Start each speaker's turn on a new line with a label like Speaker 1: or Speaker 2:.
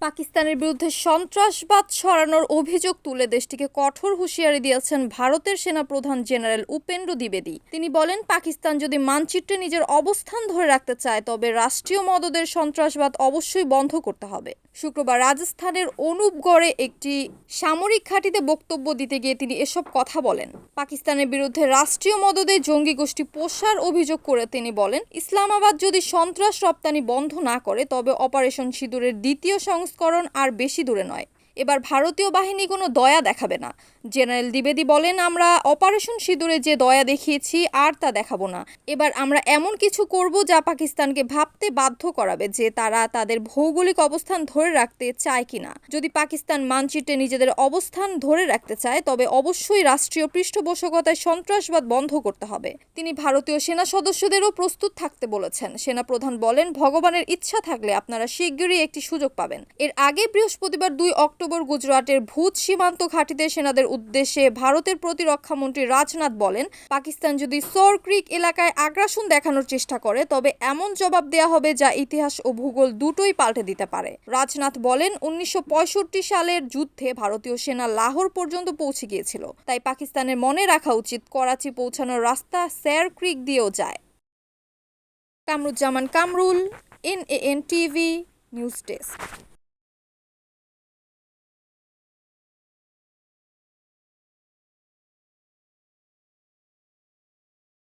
Speaker 1: পাকিস্তানের বিরুদ্ধে সন্ত্রাসবাদ ছড়ানোর অভিযোগ তুলে দেশটিকে কঠোর হুঁশিয়ারি দিয়েছেন ভারতের সেনাপ্রধান জেনারেল উপেন্দ্র দ্বিবেদী। তিনি বলেন, পাকিস্তান যদি মানচিত্রে নিজের অবস্থান ধরে রাখতে চায়, তবে রাষ্ট্রীয় মদদের সন্ত্রাসবাদ অবশ্যই বন্ধ করতে হবে। শুক্রবার রাজস্থানের অনুপগড়ে একটি সামরিক ঘাঁটিতে বক্তব্য দিতে গিয়ে তিনি এসব কথা বলেন। পাকিস্তানের বিরুদ্ধে রাষ্ট্রীয় মদদে জঙ্গি গোষ্ঠী পোষার অভিযোগ করে তিনি বলেন, ইসলামাবাদ যদি সন্ত্রাস রপ্তানি বন্ধ না করে, তবে অপারেশন সিঁদুরের দ্বিতীয় সংস্করণ আর বেশি দূরে নয়। এবার ভারতীয় বাহিনী কোনো দয়া দেখাবে না। জেনারেল দ্বিবেদী বলেন, আমরা অপারেশন সিঁদুরে যে দয়া দেখিয়েছি, আর তা দেখাবো না। এবার আমরা এমন কিছু করব যা পাকিস্তানকে ভাবতে বাধ্য করাবে যে তারা তাদের ভৌগোলিক অবস্থান ধরে রাখতে চায় কিনা যদি পাকিস্তান মানচিত্রে নিজেদের অবস্থান ধরে রাখতে চায়, তবে অবশ্যই রাষ্ট্রীয় পৃষ্ঠপোষকতায় সন্ত্রাসবাদ বন্ধ করতে হবে। তিনি ভারতীয় সেনা সদস্যদেরও প্রস্তুত থাকতে বলেছেন। সেনাপ্রধান বলেন, ভগবানের ইচ্ছা থাকলে আপনারা শিগগিরই একটি সুযোগ পাবেন। এর আগে বৃহস্পতিবার দুই অক্টোবর গুজরাটের ভূত সীমান্ত ঘাঁটিতে সেনাদের উদ্দেশ্যে ভারতের প্রতিরক্ষা মন্ত্রী রাজনাথ বলেন, পাকিস্তান যদি সর ক্রিক এলাকায় আগ্রাসন দেখানোর চেষ্টা করে, তবে এমন জবাব দেয়া হবে যা ইতিহাস ও ভূগোল দুটোই পাল্টে দিতে পারে। রাজনাথ বলেন, উনিশশো সালের যুদ্ধে ভারতীয় সেনা লাহোর পর্যন্ত পৌঁছে গিয়েছিল, তাই পাকিস্তানের মনে রাখা উচিত করাচি পৌঁছানোর রাস্তা স্যার ক্রিক দিয়েও যায়। Kamruzzaman Kamrul N A N TV, news desk.